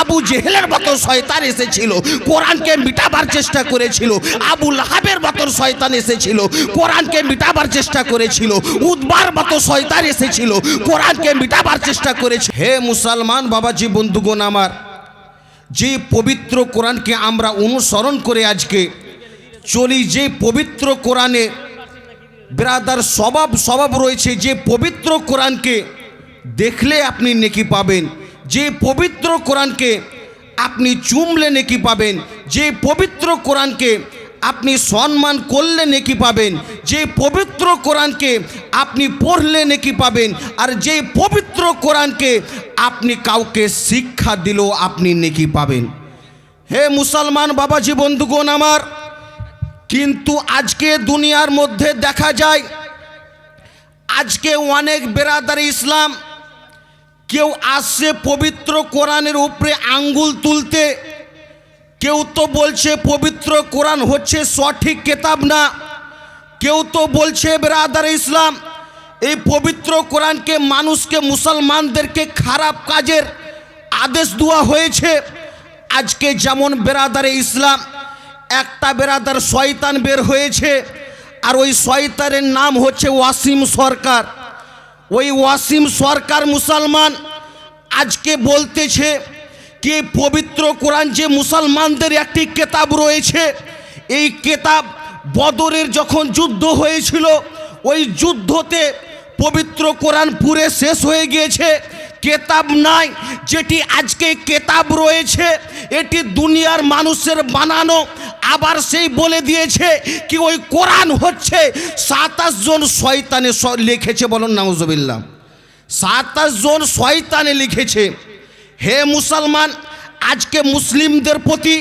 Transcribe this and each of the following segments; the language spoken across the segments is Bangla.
আবু জেহেলের মতো শয়তান এসেছিল। কোরআনকে মিটাবার চেষ্টা করেছিল। আবু লাহাবের মতো শয়তান এসেছিল। কোরআনকে মিটাবার চেষ্টা করেছিল। উদ্বার মতো শয়তান এসেছিল। কোরআনকে মিটাবার চেষ্টা করেছিল। হে মুসলমান বাবাজি, বন্ধুগণ আমার, যে পবিত্র কোরআনকে আমরা অনুসরণ করে আজকে চলি, যে পবিত্র কোরআনে ব্রাদার স্বভাব স্বভাব রয়েছে, যে পবিত্র কোরআনকে দেখলে আপনি নেকি পাবেন। যে পবিত্র কোরআনকে আপনি চুমলে নেকি পাবেন, যে পবিত্র কোরআনকে আপনি সম্মান করলে নেকি পাবেন, যে পবিত্র কোরআনকে আপনি পড়লে নেকি পাবেন, আর যে পবিত্র কোরআনকে আপনি কাউকে শিক্ষা দিলেও আপনি নেকি পাবেন। হে মুসলমান বাবাজি, বন্ধুগণ আমার, কিন্তু আজকে দুনিয়ার মধ্যে দেখা যায়, আজকে অনেক বেরাদার ইসলাম কেউ আসছে পবিত্র কোরআনের উপরে আঙ্গুল তুলতে, কেউ তো বলছে পবিত্র কোরআন হচ্ছে সঠিক কেতাব না, কেউ তো বলছে বেরাদার ইসলাম, এই পবিত্র কোরআনকে মানুষকে, মুসলমানদেরকে খারাপ কাজের আদেশ দেওয়া হয়েছে। আজকে যেমন বেরাদারে ইসলাম, একটা বেরাদার শয়তান বের হয়েছে, আর ওই শয়তানের নাম হচ্ছে ওয়াসিম সরকার। ওই ওয়াসিম সরকার মুসলমান আজকে বলতেছে কি পবিত্র কোরআন যে মুসলমানদের একটি কেতাব রয়েছে, এই কেতাব বদরের যখন যুদ্ধ হয়েছিল, ওই যুদ্ধতে পবিত্র কোরআন পুরে শেষ হয়ে গিয়েছে। কেতাব নাই, যেটি আজকে কেতাব রয়েছে, এটি দুনিয়ার মানুষের বানানো আবার সেই বলে দিয়েছে কি ওই কোরআন হচ্ছে সাতাশ জন শয়তানে লিখেছে বলুন নাউজবিল্লাহ। সাতাশ জন শয়তানে লিখেছে, হে মুসলমান, আজকে মুসলিমদের প্রতি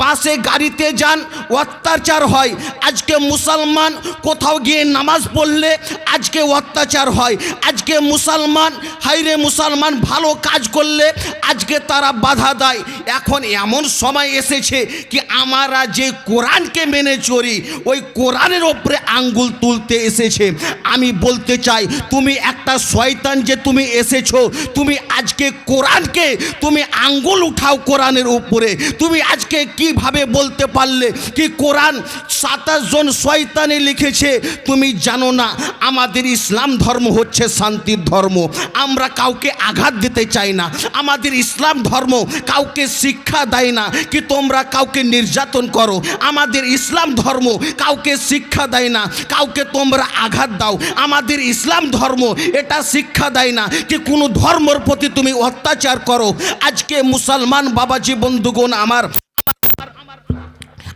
বাসে গাড়িতে যান, অত্যাচার হয়। আজকে মুসলমান কোথাও গিয়ে নামাজ পড়লে আজকে অত্যাচার হয়। আজকে মুসলমান হাইরে মুসলমান ভালো কাজ করলে আজকে তারা বাধা দেয়। এখন এমন সময় এসেছে কি আমরা যে কোরআনকে মেনে চলি, ওই কোরআনের ওপরে আঙ্গুল তুলতে এসেছে। আমি বলতে চাই, তুমি একটা শয়তান যে তুমি এসেছ, তুমি আজকে কোরআনকে, তুমি আঙ্গুল উঠাও কোরআনের উপরে। তুমি আজকে কীভাবে বলতে পারলে কি কোরআন সাতাশ জন শয়তানে লিখেছে, তুমি জানো না। আমাদের ইসলাম ধর্ম হচ্ছে শান্তির ধর্ম। আমরা কাউকে আঘাত দিতে চাই না। আমাদের ইসলাম ধর্ম কাউকে শিক্ষা দেয় না, কি তোমরা কাউকে নির্যাতন করো। আমাদের ইসলাম ধর্ম কাউকে শিক্ষা দেয় না, কাউকে তোমরা আঘাত দাও। আমাদের ইসলাম ধর্ম এটা শিক্ষা দেয় না যে কোনো ধর্মর প্রতি তুমি অত্যাচার করো। আজকে মুসলমান বাবাজি বন্ধুগণ আমার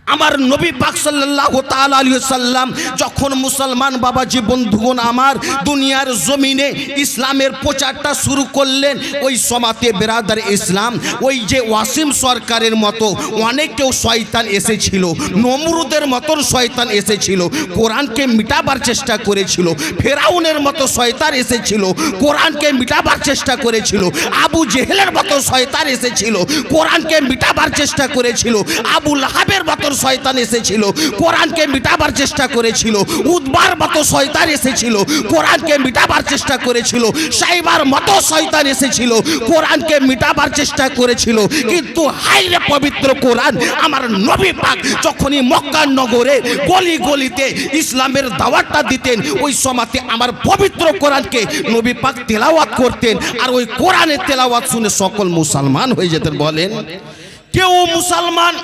আমার নবী পাক সাল্লাল্লাহু তাআলা আলাইহি সাল্লাম যখন মুসলমান বাবাজি বন্ধুগণ আমার দুনিয়ার জমিনে ইসলামের প্রচারটা শুরু করলেন, ওই সমাতে বেরাদার ইসলাম, ওই যে ওয়াসিম সরকারের মতো অনেকেও শয়তান এসেছিল, নমরুদের মতন শয়তান এসেছিল, কোরআনকে মিটাবার চেষ্টা করেছিল, ফেরাউনের মতো শয়তান এসেছিল, কোরআনকে মিটাবার চেষ্টা করেছিল, আবু জেহেলের মতো শয়তান এসেছিল, কোরআনকে মিটাবার চেষ্টা করেছিল, আবু লাহাবের মতো শয়তান এসেছিল, কোরআনকে মিটাবার চেষ্টা করেছিল, উদ্বার মতো শয়তান এসেছিল, কোরআনকে মিটাবার চেষ্টা করেছিল, সাইবার মতো শয়তান এসেছিল, কোরআনকে মিটাবার চেষ্টা করেছিল, কিন্তু হাইরে পবিত্র কোরআন, আমার নবী পাক যখনই মক্কা নগরে গলি গলিতে ইসলামের দাওয়াতটা দিতেন, ওই সমাতে আমার পবিত্র কোরআনকে নবী পাক তেলাওয়াত করতেন, আর ওই কোরআনের তেলাওয়াত শুনে সকল মুসলমান হয়ে যেতেন, বলেন। কেউ মুসলমান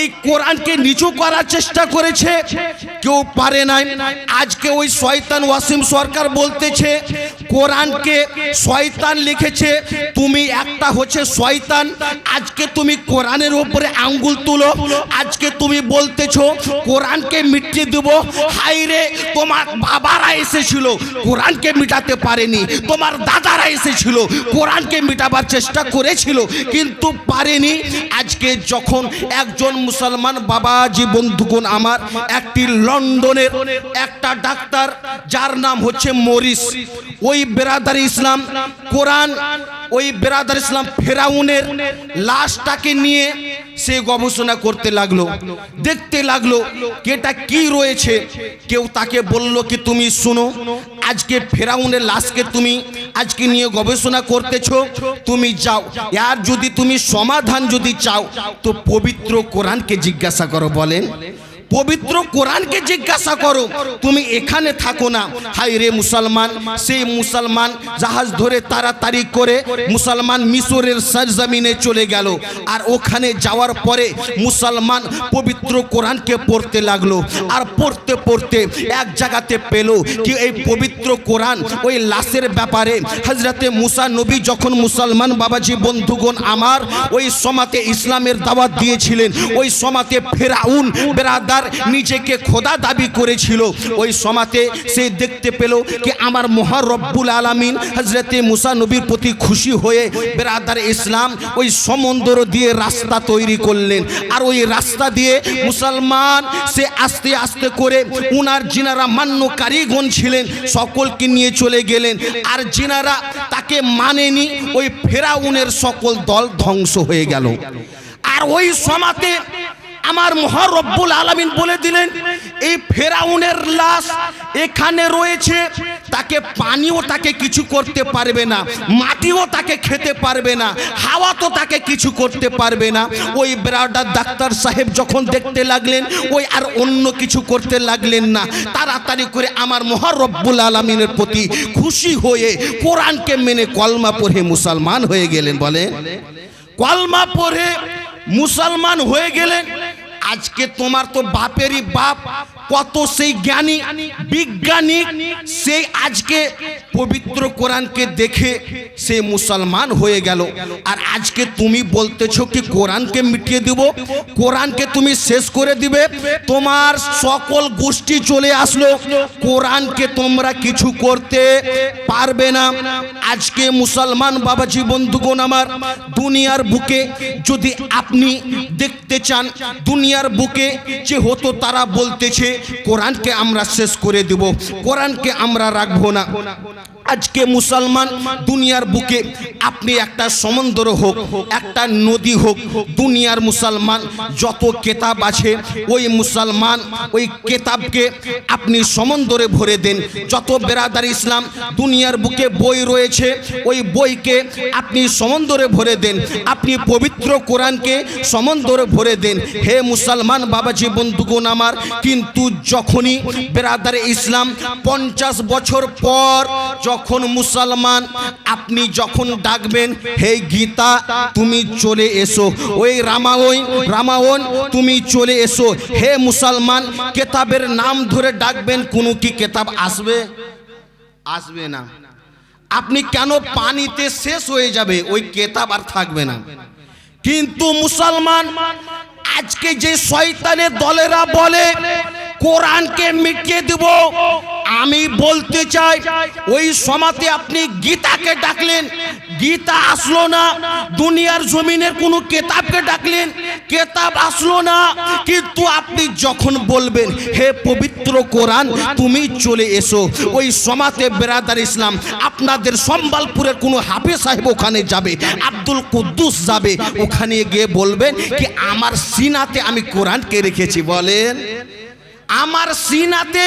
এই কোরআনকে নিচু করার চেষ্টা করেছে, কেউ পারে নাই। আজকে ওই শয়তান ওয়াসিম সরকার বলতেছে, কোরআনকে শয়তান লিখেছে, তুমি একটা হচ্ছে শয়তান, আজকে তুমি কোরআনের উপরে আঙ্গুল তুলো, আজকে তুমি বলতেছো, কোরআনকে মিটিয়ে দেবো হাইরে তোমার বাবারা এসেছিল, কোরআনকে মিটাতে পারেনি, তোমার দাদারা এসেছিল, কোরআনকে মিটাবার চেষ্টা করেছিল, কিন্তু পারেনি আজকে যখন একজন মুসলমান বাবা বাবাজি বন্ধুগণ আমার একটি লন্ডনের একটা ডাক্তার, যার নাম হচ্ছে মরিস। ওই বেরাদার ইসলাম, কোরআন, ওই বেরাদার ইসলাম ফেরাউনের লাশটাকে নিয়ে সে গবেষণা করতে লাগল, দেখতে লাগল কি এটা কি রয়েছে? কেউ তাকে বলল কি, তুমি শুনো আজকে ফেরাউনের লাশকে তুমি আজকে নিয়ে গবেষণা করতেছ, তুমি যাও। আর যদি তুমি সমাধান যদি চাও, তো পবিত্র কোরআনকে জিজ্ঞাসা করো, বলেন। পবিত্র কোরআনকে জিজ্ঞাসা করো। তুমি এখানে থাকো না। হাই রে মুসলমান, সেই মুসলমান জাহাজ ধরে তাড়াতাড়ি করে মুসলমান মিশরের সরজমিনে চলে গেল আর ওখানে যাওয়ার পরে মুসলমান পবিত্র কোরআনকে পড়তে লাগল আর পড়তে পড়তে এক জায়গাতে পেল কি এই পবিত্র কোরআন ওই লাশের ব্যাপারে হজরতে মুসা নবী যখন মুসলমান বাবাজি বন্ধুগণ আমার ওই সমাতে ইসলামের দাওয়াত দিয়েছিলেন, ওই সমাতে ফেরাউন বেরাদার নিজেকে খোদা দাবি করেছিল। ওই সমাতে সে দেখতে পেল কি আমার মহা রব্বুল আলামিন হজরতে মুসা নবীর প্রতি খুশি হয়ে বেরাদার ইসলাম ওই সমুদ্র দিয়ে রাস্তা তৈরি করলেন। আর ওই রাস্তা দিয়ে মুসলমান সে আস্তে আস্তে করে উনার জিনারা মান্য কারিগণ ছিলেন, সকলকে নিয়ে চলে গেলেন। আর জিনারা তাকে মানেনি, ওই ফেরাউনের সকল দল ধ্বংস হয়ে গেল। আর ওই সমাতে আমার মহারব্বুল আলামিন বলে দিলেন, এই ফেরাউনের লাশ এখানে রয়েছে। তাকে পানিও তাকে কিছু করতে পারবে না, মাটিও তাকে খেতে পারবে না, হাওয়া তো তাকে কিছু করতে পারবে না। ওই বেড়াটার ডাক্তার সাহেব যখন দেখতে লাগলেন, ওই আর অন্য কিছু করতে লাগলেন না। তাড়াতাড়ি করে আমার মহারব্বুল আলমিনের প্রতি খুশি হয়ে কোরআনকে মেনে কলমা পড়ে মুসলমান হয়ে গেলেন বলে কলমা পড়ে মুসলমান হয়ে গেলেন। আজকে তোমার তো বাপেরই বাপ। কত সেই জ্ঞানী বিজ্ঞানী সেই আজকে পবিত্র কোরআনকে দেখে সে মুসলমান হয়ে গেল। আর আজকে তুমি বলতেছো কি কোরআনকে মিটিয়ে দিব? কোরআনকে তুমি শেষ করে দিবে? তোমার সকল গোষ্ঠী চলে আসলো। কোরআনকে তোমরা কিছু করতে পারবে না। আজকে মুসলমান বাবাজি, বন্ধুগণ আমার, দুনিয়ার বুকে যদি আপনি দেখতে চান, দুনিয়ার বুকে যে হতো তারা বলতেছে কোরআনকে আমরা শেষ করে দেব। কোরআনকে আমরা রাখব না। আজকে মুসলমান দুনিয়ার বুকে আপনি একটা সমুদ্র হোক, একটা নদী হোক, দুনিয়ার মুসলমান যত কেতাব আছে, ওই মুসলমান ওই কেতাবকে আপনি সমুদ্রে ভরে দেন। যত বেরাদার ইসলাম দুনিয়ার বুকে বই রয়েছে, ওই বইকে আপনি সমুদ্রে ভরে দেন। আপনি পবিত্র কোরআনকে সমুদ্রে ভরে দেন। হে মুসলমান বাবাজি, বন্ধুগণ আমার, কিন্তু যখনই বেরাদার ইসলাম পঞ্চাশ বছর পর মুসলমান, আপনি যখন ডাকবেন, হে গীতা, তুমি চলে এসো। ওই রামায়ণ রামায়ণ, তুমি চলে এসো। হে মুসলমান, কেতাবের নাম ধরে ডাকবেন, কোনো কি কেতাব আসবে? আসবে না। আপনি কেন পানিতে শেষ হয়ে যাবে? ওই কেতাব আর থাকবে না। কিন্তু মুসলমান আজকে যে শয়তানের দলেরা বলে, কোরআনকে মিটিয়ে দেব, আমি বলতে চাই, ওই সমাতে আপনি গীতাকে ডাকলেন, গীতা আসলো না, দুনিয়ার জমিনের কোনো কেতাবকে ডাকলেন কেতাব আসলো না। কিন্তু আপনি যখন বলবেন, হে পবিত্র কোরআন, তুমি চলে এসো। ওই সমাতে বেরাদার ইসলাম, আপনাদের সম্বলপুরের কোনো হাফেজ সাহেব ওখানে যাবে, আব্দুল কুদ্দুস যাবে, ওখানে গিয়ে বলবেন কি, আমার সিনাতে আমি কোরআনকে রেখেছি। বলেন, আমার সিনাতে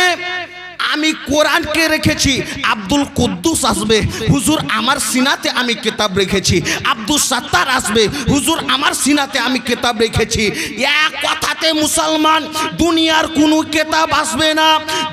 আমি কোরআনকে রেখেছি, আব্দুল কুদ্দুস আসবে, হুজুর আমার সিনাতে আমি কেতাব রেখেছি, আব্দুল সাত্তার আসবে, হুজুর আমার সিনাতে আমি কেতাব রেখেছি। এক কথাতে মুসলমান, দুনিয়ার কোনো কেতাব আসবে না,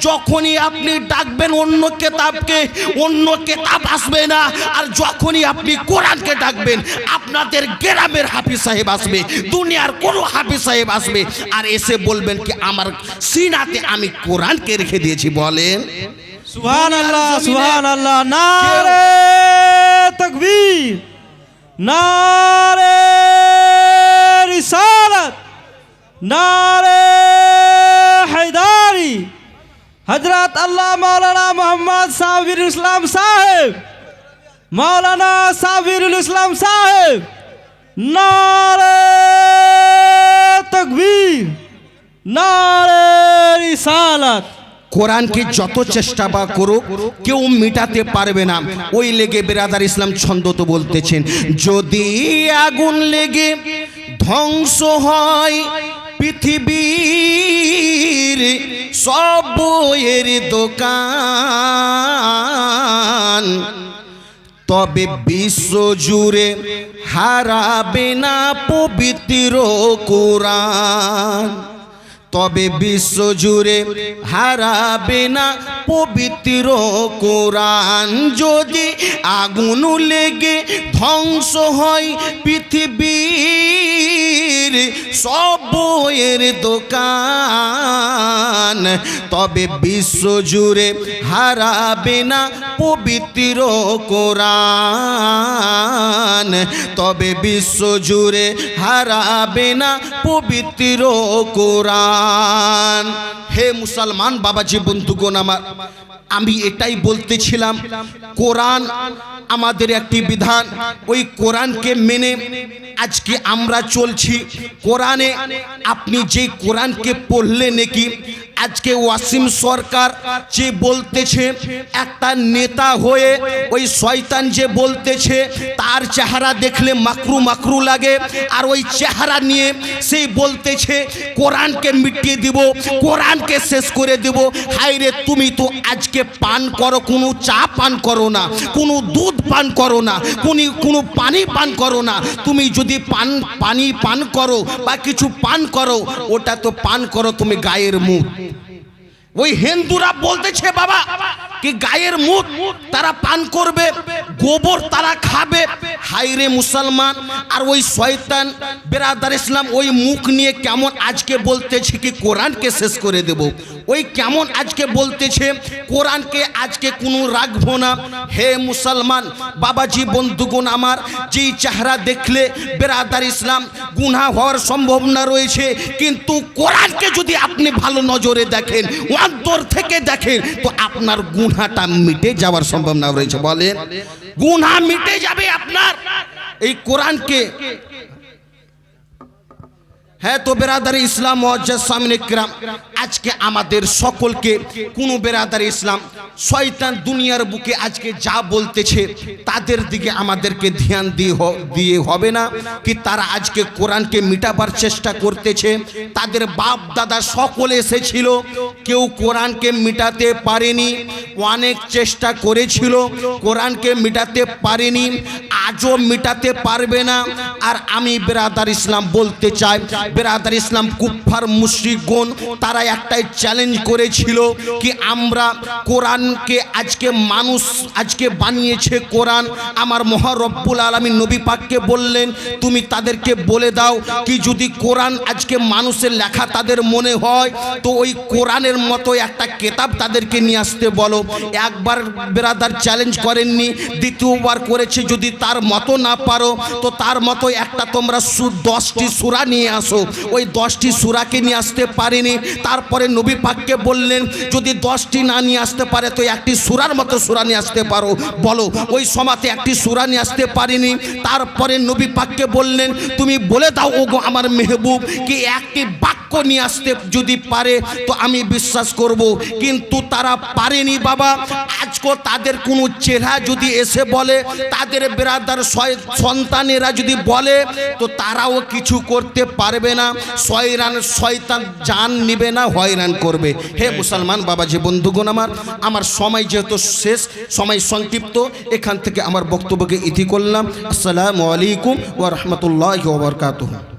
যখনই আপনি ডাকবেন অন্য কেতাবকে, অন্য কেতাব আসবে না, আর যখনই আপনি কোরআনকে ডাকবেন, আপনাদের গ্রামের হাফিজ সাহেব আসবে, দুনিয়ার কোনো হাফিজ সাহেব আসবে, আর এসে বলবেন কি, আমার সিনাতে আমি কোরআনকে রেখে দিয়েছি বলেন সুবহান আল্লাহ সুবহান আল্লাহ নারে তকবীর নারে রিসালাত নারে হায়দারি। হজরত আল্লাহ মাওলানা মোহাম্মদ সাবির ইসলাম সাহেব মাওলানা সাবিরুল ইসলাম সাহেব নারে তকবীর নারে রিসালাত। কোরআনকে যত চেষ্টা বা করুক, কেউ মিটাতে পারবে না। ওই লেগে বেরাদার ইসলাম ছন্দ তো বলতেছেন, যদি আগুন লেগে ধ্বংস হয় পৃথিবীর সব বইয়ের দোকান, তবে বিশ্ব জুড়ে হারাবে না পবিত্র কোরআন। তবে বিশ্ব জুড়ে হারাবে না পবিত্র কোরআন। যদি আগুন লেগে ধ্বংস হয় পৃথিবীর সব বইয়ের দোকান তবে বিশ্ব জুড়ে হারাবে না পবিত্র কোরআন। তবে বিশ্ব জুড়ে হারাবে না পবিত্র কোরআন। হে মুসলমান বাবাজি বন্ধুগণ আমার, আমি এটাই বলতেছিলাম, কোরআন আমাদের একটি বিধান। ওই কোরআনকে মেনে আজকে আমরা চলছি। কোরআনে আপনি যে কোরআনকে পড়লে নাকি আজকে ওয়াসিম সরকার যে বলতেছে, একটা নেতা হয়ে ওই শয়তান যে বলতেছে, তার চেহারা দেখলে মাকরু মাকরু লাগে, আর ওই চেহারা নিয়ে সেই বলতেছে, কোরআনকে মিটিয়ে দিব, কোরআনকে শেষ করে দেব। হাইরে তুমি তো আজকে পান করো, কোনো চা পান করো না, কোনো দুধ পান করো না, কোনো কোনো পানি পান করো না। তুমি যদি পান, পানি পান করো বা কিছু পান করো, ওটা তো পান করো তুমি গায়ের মুখ। ওই হিন্দুরা বলতেছে বাবা কি গায়ের মুখ তারা পান করবে, গোবর তারা খাবে। হাইরে মুসলমান, আর ওই শয়তান, বেরাদার ইসলাম, ওই মুখ নিয়ে কেমন আজকে বলতেছে কি কোরআনকে শেষ করে দেব? ওই কেমন আজকে বলতেছে, কোরআনকে আজকে কোনো রাখব না। হে মুসলমান, বাবাজি, বন্ধুগণ আমার, যেই চেহারা দেখলে বেরাদার ইসলাম গুনা হওয়ার সম্ভাবনা রয়েছে, কিন্তু কোরআনকে যদি আপনি ভালো নজরে দেখেন, অন্তর থেকে দেখেন, তো আপনার গুনাটা মিটে যাওয়ার সম্ভাবনা রয়েছে বলেন। গুনা মিটে যাবে আপনার। এই কোরআনকে হ্যাঁ তো বেরাদারি ইসলাম মজ্জাদ সামনে কিরাম আজকে আমাদের সকলকে, কোন বেরাদারি ইসলাম, শয়তান দুনিয়ার বুকে আজকে যা বলতেছে, তাদের দিকে আমাদেরকে ধ্যান দিয়ে দিয়ে হবে না, কি তারা আজকে কোরআনকে মিটাবার চেষ্টা করতেছে, তাদের বাপ দাদা সকলে এসেছিল, কেউ কোরআনকে মিটাতে পারেনি, অনেক চেষ্টা করেছিল, কোরআনকে মিটাতে পারেনি, আজও মিটাতে পারবে না, আর আমি বেরাদার ইসলাম বলতে চাই বেরাদার ইসলাম কুফার মুশরিকগণ, তারা একটাই চ্যালেঞ্জ করেছিল কি আমরা কোরআনকে আজকে মানুষ আজকে বানিয়েছে কোরআন। আমার মহারব্বুল আলমী নবী পাককে বললেন, তুমি তাদেরকে বলে দাও কি যদি কোরআন আজকে মানুষের লেখা তাদের মনে হয়, তো ওই কোরআনের মতো একটা কেতাব তাদেরকে নিয়ে আসতে বলো। একবার বেরাদার চ্যালেঞ্জ করেননি, দ্বিতীয়বার করেছে, যদি তার মতো না পারো, তো তার মতো একটা তোমরা দশটি সুরা নিয়ে আসো। ওই দশটি সুরাকে নিয়ে আসতে পারেনি। তারপরে নবী পাককে বললেন, যদি দশটি না নিয়ে আসতে পারে, তো একটি সুরার মতো সুরা নিয়ে আসতে পারো। বলো, ওই সমাতে একটি সুরা নিয়ে আসতে পারিনি। তারপরে নবী পাককে বললেন, তুমি বলে দাও, ওগো আমার মেহবুব, কি একটি বাক্য নিয়ে আসতে যদি পারে, তো আমি বিশ্বাস করব। কিন্তু তারা পারেনি বাবা। আজকে তাদের কোনো চেহারা যদি এসে বলে, তাদের বেরাদার সন্তানেরা যদি বলে, তো তারাও কিছু করতে পারবে না। শয়রান শয়তান জান নিবে না, হয়রান করবে। হে মুসলমান বাবা যে বন্ধুগণ আমার আমার সময় যেহেতু শেষ, সময় সংক্ষিপ্ত, এখান থেকে আমার বক্তব্যকে ইতি করলাম। আসসালামু আলাইকুম ওয়া রাহমাতুল্লাহি ওয়া বারাকাতুহু।